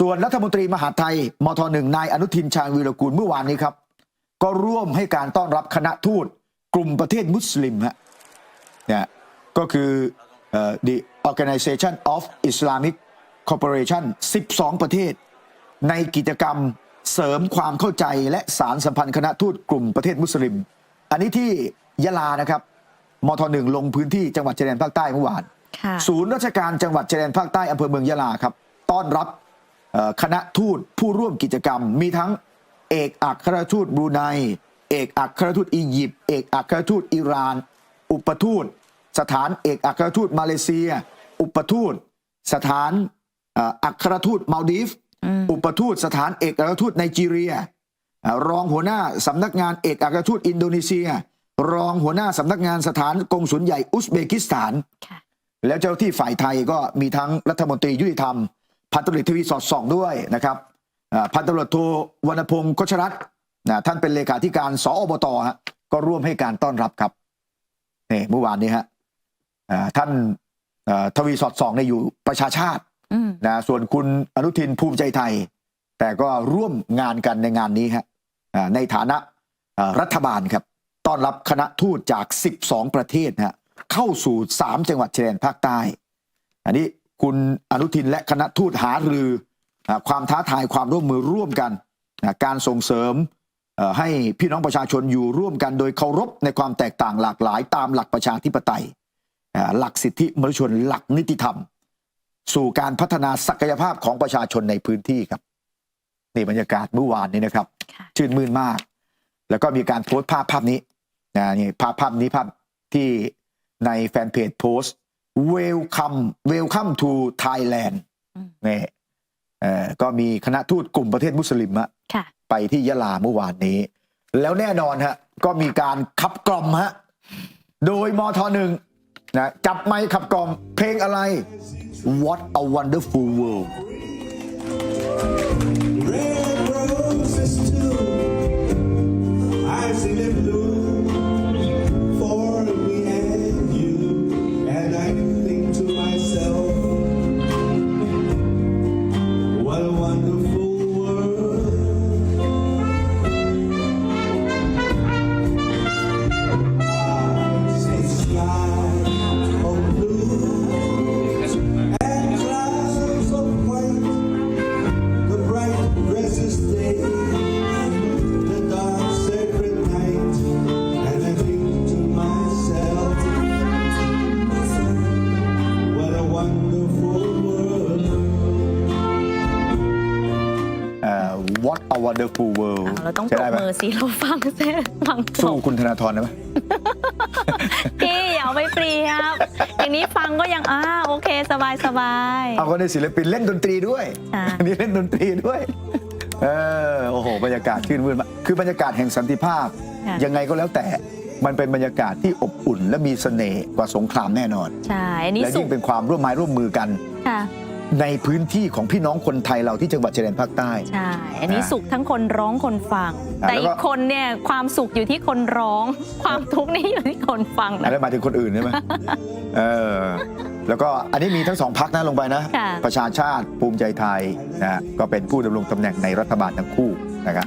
ส่วนรัฐมนตรีมหาดไทยมทหนึ่งนายอนุทินชาญวีรกูลเมื่อวานนี้ครับ ก็ร่วมให้การต้อนรับคณะทูตกลุ่มประเทศมุสลิมฮะเนี่ยก็คือเอ่อ the Organization of Islamic Cooperation 12 ประเทศ ในกิจกรรมเสริมความเข้าใจและสารสัมพันธ์คณะทูตกลุ่มประเทศมุสลิม อันนี้ที่ยะลานะครับมทหนึ่งลงพื้นที่จังหวัดชายแดนภาคใต้เมื่อวานค่ะศูนย์ราชการจังหวัดชายแดนภาคใต้อำเภอเมืองยะลาครับ ต้อนรับเอ่อ คณะทูตผู้ร่วมกิจกรรม มีทั้งเอกอัครราชทูตบรูไน เอกอัครราชทูตอียิปต์ เอกอัครราชทูตอิหร่าน อุปทูต สถานเอกอัครราชทูตมาเลเซีย อุปทูต สถานเอ่ออัครราชทูตมาลดีฟ อุปทูตสถานเอกอัครราชทูตไนจีเรียอ่ารองหัวหน้าสำนักงานเอกอัครราชทูตอินโดนีเซีย รองหัวหน้าสำนักงานสถานกงสุลใหญ่อุซเบกิสถานค่ะแล้วเจ้าหน้าที่ฝ่ายไทยก็มีทั้งรัฐมนตรียุติธรรม พันตำรวจทวีสอดส่องด้วยนะครับอ่าพันตำรวจโทวรรณพงศ์โคชรัตน์นะท่านเป็นเลขาธิการสอบตฮะก็ร่วมให้การต้อนรับครับนี่เมื่อวานนี้ฮะอ่าท่านอ่าทวีสอดส่องเนี่ยอยู่ประชาชาติอืมนะส่วนคุณอนุทินภูมิใจไทย แต่ก็ร่วมงานกันในงานนี้ฮะอ่าในฐานะอ่ารัฐบาลครับ ต้อนรับคณะทูตจาก 12 ประเทศฮะเข้าสู่ 3 จังหวัดชายแดนภาคใต้ อันนี้ คุณอนุทินและคณะทูตหารืออ่าความท้าทายความร่วมมือร่วมกันนะการส่งเสริมเอ่อให้พี่น้องประชาชนอยู่ร่วมกันโดยเคารพในความแตกต่างหลากหลาย ตามหลักประชาธิปไตยอ่าหลักสิทธิมนุษยชนหลักนิติธรรม สู่การพัฒนาศักยภาพของประชาชนในพื้นที่ครับนี่บรรยากาศเมื่อวานนี้นะครับค่ะชื่นมื่นมาก แล้วก็มีการโพสต์ภาพภาพนี้นะนี่ภาพภาพนี้ภาพที่ในแฟนเพจโพสต์ Welcome Welcome to Thailand อืมนี่เอ่อก็มีคณะทูตกลุ่มประเทศมุสลิมอะค่ะไปที่ยะลาเมื่อวานนี้ แล้วแน่นอนฮะก็มีการขับกล่อมฮะโดยมทหนึ่งนะจับไมค์ขับกล่อมเพลงอะไร What a Wonderful World what a wonderful What a Wonderful World อะเราต้องปใช่รได้บไหมมือสิเราฟังเส้นฟังจสู้บคุณธนาธรได้ไหมพี่อย่าเอาไปเปรียบอย่างนี้ฟังก็ยังอ่าโอเคสบายสบาย เอาก็ในศิลปินเล่นดนตรีด้วยค่ะอันนี้เล่นดนตรีด้วยเออโอ้โห บรรยากาศชื่นมื่นมากคือบรรยากาศแห่งสันติภาพ ค่ะ ยังไงก็แล้วแต่มันเป็นบรรยากาศที่อบอุ่นและมีเสน่ห์กว่าสงครามแน่นอน ใช่อันนี้และสุยิ่กงเป็นความร่วมไม้ร่วมมือกัน ค่ะ ในพื้นที่ของพี่น้องคนไทยเราที่จังหวัดชายแดนภาคใต้ ใช่ อันนี้อ่าสุขทั้งคนร้องคนฟัง อ่าแต่แล้วก็ อีกคนเนี่ยความสุขอยู่ที่คนร้อง ความทุกข์นี่อยู่ที่คนฟังอันนะนั้นหมายถึงคนอื่นใช่ไหม เออ แล้วก็อันนี้มีทั้งสองพักนะลงไปนะ ค่ะ ประชาชาติภูมิใจไทยนะก็เป็นผู้ดำรงตำแหน่งในรัฐบาลทั้งคู่นะครับ